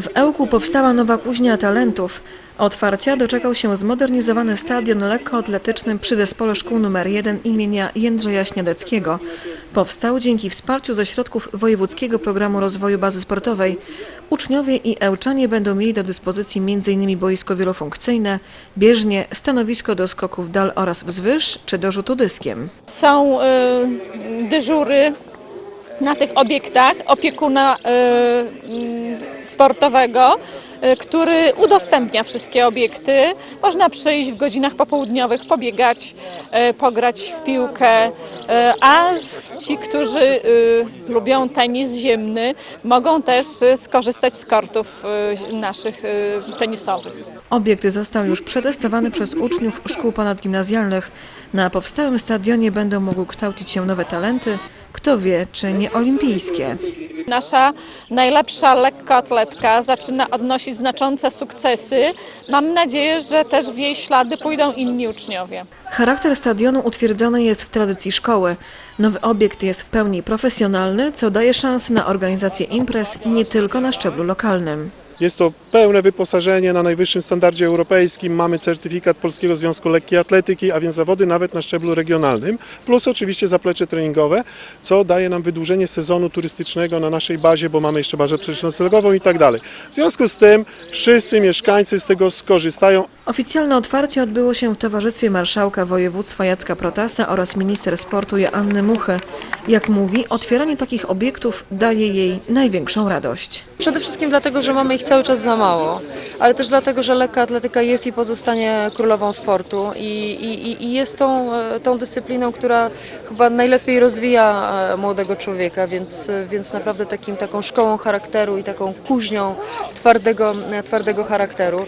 W Ełku powstała nowa kuźnia talentów. Otwarcia doczekał się zmodernizowany stadion lekkoatletyczny przy zespole szkół nr 1 imienia Jędrzeja Śniadeckiego. Powstał dzięki wsparciu ze środków Wojewódzkiego Programu Rozwoju Bazy Sportowej. Uczniowie i Ełczanie będą mieli do dyspozycji m.in. boisko wielofunkcyjne, bieżnie, stanowisko do skoków dal oraz wzwyż czy do rzutu dyskiem. Są y, dyżury na tych obiektach opiekuna y, mm, sportowego, y, który udostępnia wszystkie obiekty. Można przyjść w godzinach popołudniowych, pobiegać, y, pograć w piłkę, a ci, którzy lubią tenis ziemny, mogą też skorzystać z kortów naszych tenisowych. Obiekt został już przetestowany przez uczniów szkół ponadgimnazjalnych. Na powstałym stadionie będą mogły kształcić się nowe talenty, kto wie, czy nie olimpijskie. Nasza najlepsza lekkoatletka zaczyna odnosić znaczące sukcesy. Mam nadzieję, że też w jej ślady pójdą inni uczniowie. Charakter stadionu utwierdzony jest w tradycji szkoły. Nowy obiekt jest w pełni profesjonalny, co daje szansę na organizację imprez nie tylko na szczeblu lokalnym. Jest to pełne wyposażenie na najwyższym standardzie europejskim. Mamy certyfikat Polskiego Związku Lekkiej Atletyki, a więc zawody nawet na szczeblu regionalnym, plus oczywiście zaplecze treningowe, co daje nam wydłużenie sezonu turystycznego na naszej bazie, bo mamy jeszcze bazę przeciwnocelową i tak dalej. W związku z tym wszyscy mieszkańcy z tego skorzystają. Oficjalne otwarcie odbyło się w towarzystwie marszałka województwa Jacka Protasa oraz minister sportu Joanny Muchy. Jak mówi, otwieranie takich obiektów daje jej największą radość. Przede wszystkim dlatego, że mamy ich cały czas za mało, ale też dlatego, że lekka atletyka jest i pozostanie królową sportu i, i, i jest tą, e, tą dyscypliną, która chyba najlepiej rozwija e, młodego człowieka, więc, e, więc naprawdę takim, taką szkołą charakteru i taką kuźnią twardego, twardego charakteru.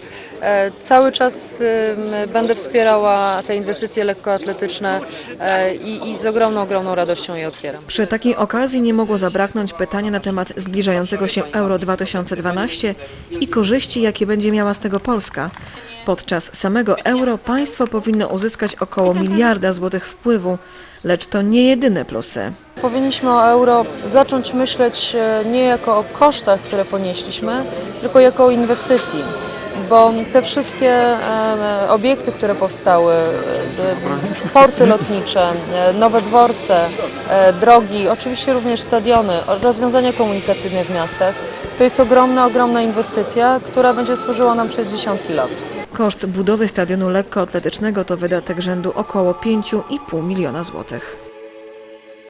Cały czas będę wspierała te inwestycje lekkoatletyczne e, i, i z ogromną, ogromną radością je otwieram. Przy takiej okazji nie mogło zabraknąć pytania na temat zbliżającego się Euro 2012 i korzyści, jakie będzie miała z tego Polska. Podczas samego euro państwo powinno uzyskać około miliarda złotych wpływu, lecz to nie jedyne plusy. Powinniśmy o euro zacząć myśleć e, nie jako o kosztach, które ponieśliśmy, tylko jako o inwestycji. Bo te wszystkie obiekty, które powstały, porty lotnicze, nowe dworce, drogi, oczywiście również stadiony, rozwiązania komunikacyjne w miastach, to jest ogromna, ogromna inwestycja, która będzie służyła nam przez dziesiątki lat. Koszt budowy stadionu lekkoatletycznego to wydatek rzędu około 5,5 miliona złotych.